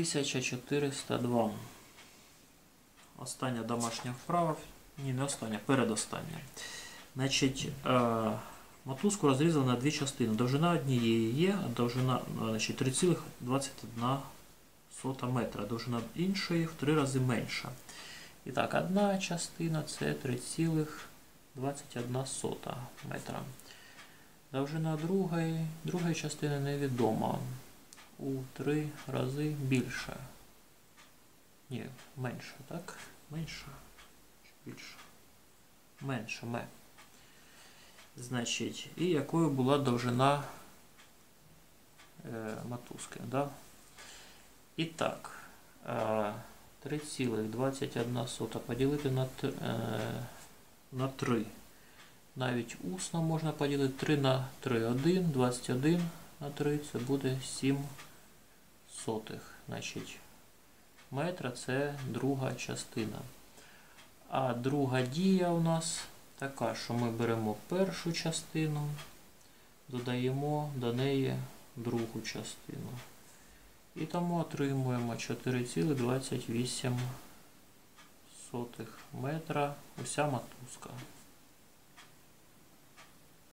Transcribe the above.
1402. Остання домашня вправа. Ні, не остання, передостання. Значить, е, мотузку розрізали на дві частини. Довжина однієї є, а довжина е, значить, 3,21 метра. Довжина іншої в три рази менша. І так, одна частина це 3,21 сота метра. Довжина другої, другої частини невідома. У три рази більше. Ні, менше, так? Менше. Чи більше? Менше, ме. Значить, і якою була довжина е, мотузки, да? І так, е, 3,21 поділити на, е, на 3. Навіть усно можна поділити 3 на 3. 1, 21 на 3 це буде 7 сотих. Значить, метра це друга частина. А друга дія у нас така, що ми беремо першу частину, додаємо до неї другу частину. І тому отримуємо 4,28 метра уся мотузка.